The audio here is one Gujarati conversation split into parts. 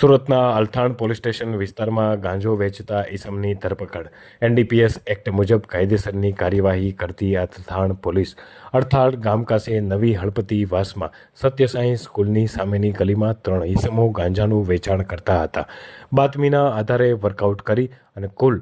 સુરતના અલથાણ પોલીસ સ્ટેશન વિસ્તારમાં ગાંજો વેચતા ઈસમની ધરપકડ. એનડીપીએસ એક્ટ મુજબ કાયદેસરની કાર્યવાહી કરતી અલથાણ પોલીસ અડથાળ ગામ પાસે નવી હળપતિ વાસમાં સત્યસાઈ સ્કૂલની સામેની ગલીમાં ત્રણ ઈસમો ગાંજાનું વેચાણ કરતા હતા. બાતમીના આધારે વર્કઆઉટ કરી અને કુલ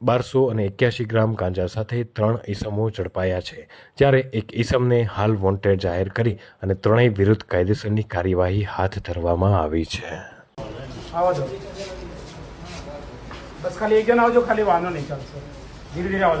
બારસો અને એક્યાસી ગ્રામ ગાંજા સાથે ત્રણ ઈસમો ઝડપાયા છે. જ્યારે એક ઈસમને હાલ વોન્ટેડ જાહેર કરી અને ત્રણેય વિરુદ્ધ કાયદેસરની કાર્યવાહી હાથ ધરવામાં આવી છે. આવા દો. બસ ખાલી એક જણ આવજો ખાલી વાંધો નહીં ચાલશે. ધીરે ધીરે આવવા